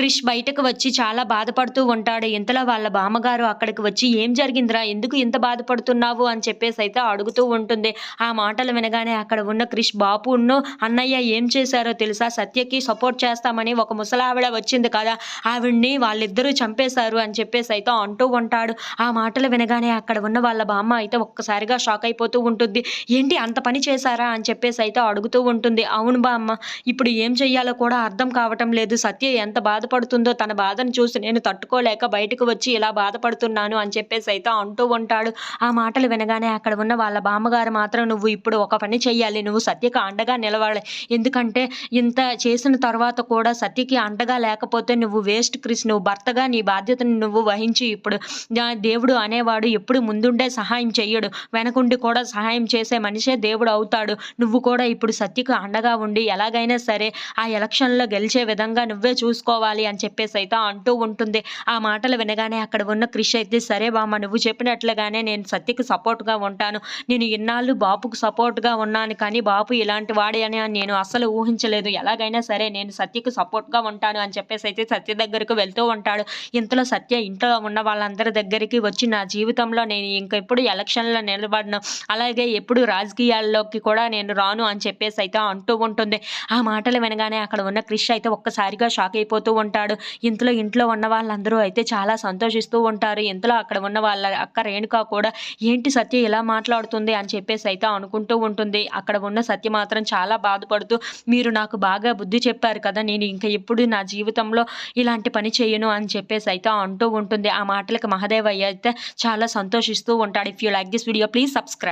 క్రిష్ బయటకు వచ్చి చాలా బాధపడుతూ ఉంటాడు. ఇంతలో వాళ్ళ బామ్మగారు అక్కడికి వచ్చి ఏం జరిగిందిరా? ఎందుకు ఇంత బాధపడుతున్నావు? అని చెప్పేసి అయితే అడుగుతూ ఉంటుంది. ఆ మాటలు వినగానే అక్కడ ఉన్న క్రిష్ బాపును అన్నయ్య ఏం చేశారో తెలుసా? సత్యకి సపోర్ట్ చేస్తామని ఒక ముసలావిడ వచ్చింది కదా ఆవిడ్ని వాళ్ళిద్దరూ చంపేశారు అని చెప్పేసి అయితే అంటూ ఉంటాడు. ఆ మాటలు వినగానే అక్కడ ఉన్న వాళ్ళ బామ్మ అయితే ఒక్కసారిగా షాక్ అయిపోతూ ఉంటుంది. ఏంటి అంత పని చేశారా? అని చెప్పేసి అయితే అడుగుతూ ఉంటుంది. అవును బామ్మ ఇప్పుడు ఏం చెయ్యాలో కూడా అర్థం కావటం లేదు. సత్య ఎంత బాధ బాధపడుతుందో తన బాధను చూసి నేను తట్టుకోలేక బయటకు వచ్చి ఇలా బాధపడుతున్నాను అని చెప్పేసి అయితే అంటూ ఉంటాడు. ఆ మాటలు వినగానే అక్కడ ఉన్న వాళ్ళ బామ్మగారు మాత్రం నువ్వు ఇప్పుడు ఒక పని చెయ్యాలి. నువ్వు సత్యకి అండగా నిలవాలి. ఎందుకంటే ఇంత చేసిన తర్వాత కూడా సత్యకి అండగా లేకపోతే నువ్వు వేస్ట్ క్రిస్ నువ్వు భర్తగా నీ బాధ్యతను నువ్వు వహించి ఇప్పుడు. దేవుడు అనేవాడు ఎప్పుడు ముందుండే సహాయం చెయ్యడు. వెనకుండి కూడా సహాయం చేసే మనిషే దేవుడు అవుతాడు. నువ్వు కూడా ఇప్పుడు సత్యకు అండగా ఉండి ఎలాగైనా సరే ఆ ఎలక్షన్లో గెలిచే విధంగా నువ్వే చూసుకోవాలి. అని చెప్పేసి అయితే అంటూ ఉంటుంది. ఆ మాటలు వినగానే అక్కడ ఉన్న క్రిష్ అయితే సరే బామ్మ నువ్వు చెప్పినట్లుగానే నేను సత్యకి సపోర్ట్గా ఉంటాను. నేను ఇన్నాళ్ళు బాపుకు సపోర్ట్గా ఉన్నాను కానీ బాపు ఇలాంటి వాడే అని నేను అస్సలు ఊహించలేదు. ఎలాగైనా సరే నేను సత్యకు సపోర్ట్గా ఉంటాను అని చెప్పేసి అయితే సత్య దగ్గరకు వెళ్తూ ఉంటాడు. ఇంతలో సత్య ఇంట్లో ఉన్న వాళ్ళందరి దగ్గరికి వచ్చి నా జీవితంలో నేను ఇంక ఎప్పుడు ఎలక్షన్లో నిలబడను. అలాగే ఎప్పుడు రాజకీయాల్లోకి కూడా నేను రాను అని చెప్పేసి అయితే అంటూ ఉంటుంది. ఆ మాటలు వినగానే అక్కడ ఉన్న క్రిష్ అయితే ఒక్కసారిగా షాక్ అయిపోతూ ఉంటాడు ఇంతలో ఇంట్లో ఉన్న వాళ్ళందరూ అయితే చాలా సంతోషిస్తూ ఉంటారు. ఇంతలో అక్కడ ఉన్న వాళ్ళ అక్క రేణుక కూడా ఏంటి సత్య ఇలా మాట్లాడుతుంది? అని చెప్పేసి అయితే అనుకుంటూ ఉంటుంది. అక్కడ ఉన్న సత్య మాత్రం చాలా బాధపడుతూ మీరు నాకు బాగా బుద్ధి చెప్పారు కదా నేను ఇంకా ఎప్పుడు నా జీవితంలో ఇలాంటి పని చేయను? అని చెప్పేసి అయితే అంటూ ఉంటుంది. ఆ మాటలకు మహదేవ్ అయితే చాలా సంతోషిస్తూ ఉంటాడు. If you like this video please subscribe